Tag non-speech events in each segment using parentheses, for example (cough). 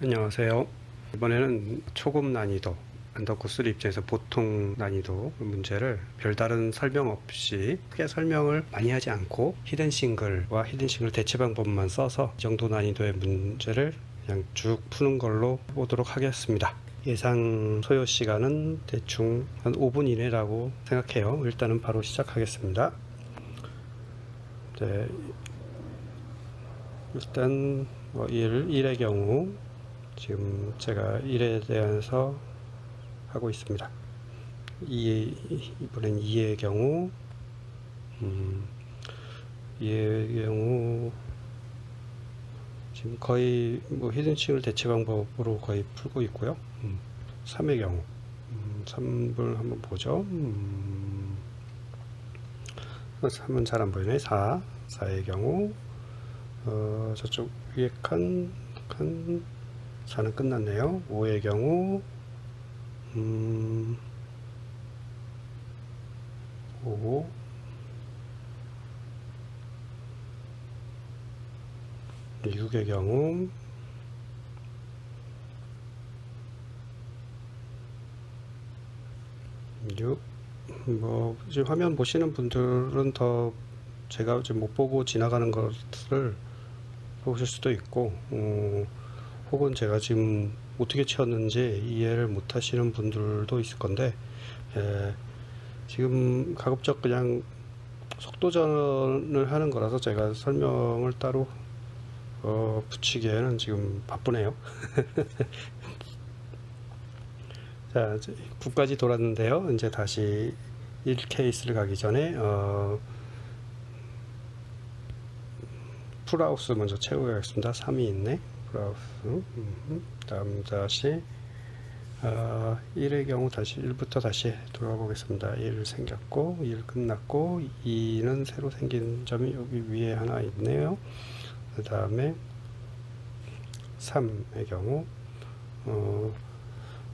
안녕하세요. 이번에는 초급 난이도 안더코 3 입장에서 보통 난이도 문제를 별다른 설명 없이 크게 설명을 많이 하지 않고 히든 싱글과 히든 싱글 대체 방법만 써서 이 정도 난이도의 문제를 그냥 쭉 푸는 걸로 보도록 하겠습니다. 예상 소요 시간은 대충 한 5분 이내라고 생각해요. 일단은 바로 시작하겠습니다. 네, 일단 뭐 1, 1의 경우 지금 제가 1에 대해서 하고 있습니다. 2, 이번엔 2의 경우 음, 2의 경우 지금 거의 뭐 히든칭을 대체 방법으로 거의 풀고 있고요. 음, 3의 경우 음, 3을 한번 보죠. 음, 3은 잘 안 보이네. 4, 4의 경우 어, 저쪽 위에 칸, 칸 4는 끝났네요. 5의 경우 음, 5 6의 경우 육 뭐, 지금 화면 보시는 분들은 더 제가 지금 못 보고 지나가는 것을 보실 수도 있고, 어, 혹은 제가 지금 어떻게 치웠는지 이해를 못 하시는 분들도 있을 건데, 예, 지금 가급적 그냥 속도전을 하는 거라서 제가 설명을 따로 어, 붙이기에는 지금 바쁘네요. (laughs) 자, 이제 9까지 돌았는데요. 이제 다시 1 케이스를 가기 전에 어, 풀하우스 먼저 채우겠습니다. 3이 있네. 풀하우스. 음, 다음 다시 어, 1의 경우 다시 1부터 다시 돌아가 보겠습니다. 1 생겼고 1 끝났고 2는 새로 생긴 점이 여기 위에 하나 있네요. 그 다음에 3의 경우 어,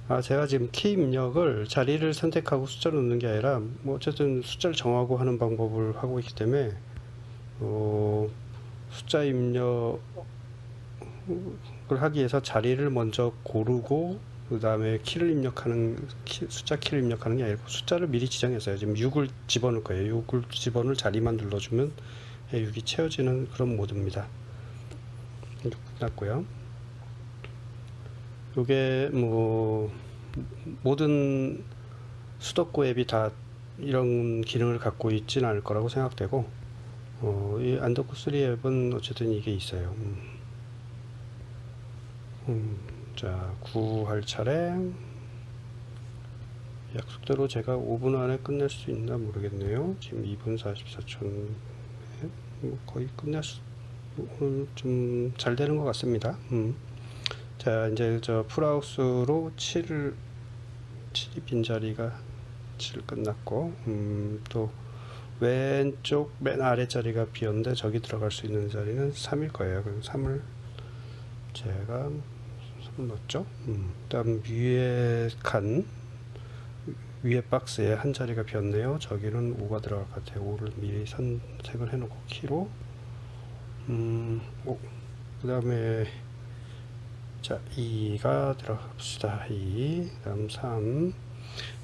아, 제가 지금 키 입력을 자리를 선택하고 숫자를 넣는 게 아니라 뭐 어쨌든 숫자를 정하고 하는 방법을 하고 있기 때문에 어, 숫자 입력 을 하기 위해서 자리를 먼저 고르고 그 다음에 키를 입력하는 키, 숫자 키를 입력하는 게 아니고 숫자를 미리 지정했어요. 지금 6을 집어넣을 거예요. 6을 집어넣을 자리만 눌러주면 6이 채워지는 그런 모드입니다. 끝났고요. 요게 뭐 모든 수도코 앱이 다 이런 기능을 갖고 있지는 않을 거라고 생각되고 어, 이 안더코 3 앱은 어쨌든 이게 있어요. 음. 음, 자, 구할 차례 약속대로 제가 5분 안에 끝낼 수 있나 모르겠네요. 지금 2분 44초 뭐 거의 끝낼 수 좀 잘 되는 것 같습니다. 음. 자, 이제 저 풀하우스로 7을 7이 빈자리가 7 끝났고 음, 또 왼쪽 맨 아래 자리가 비었는데 저기 들어갈 수 있는 자리는 3일 거예요. 그럼 3을 제가 3 넣었죠. 음, 그다음 위에 칸 위에 박스에 한 자리가 비었네요. 저기는 5가 들어갈 것 같아요. 5를 미리 선택을 해놓고 키로 음, 5. 그 다음에 자, 2가 들어갑시다. 2, 다음 3.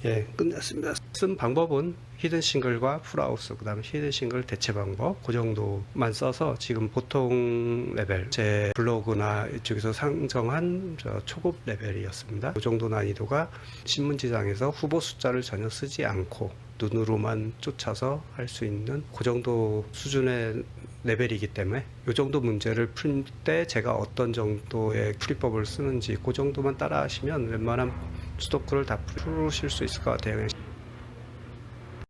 예, 끝났습니다. 쓴 방법은 히든 싱글과 풀하우스, 그 다음 히든 싱글 대체 방법, 그 정도만 써서 지금 보통 레벨, 제 블로그나 이쪽에서 상정한 저 초급 레벨이었습니다. 그 정도 난이도가 신문지장에서 후보 숫자를 전혀 쓰지 않고 눈으로만 쫓아서 할 수 있는 그 정도 수준의 레벨이기 때문에 이 정도 문제를 풀 때 제가 어떤 정도의 풀이법을 쓰는지 그 정도만 따라 하시면 웬만한 수도크를 다 풀으실 수 있을 것 같아요.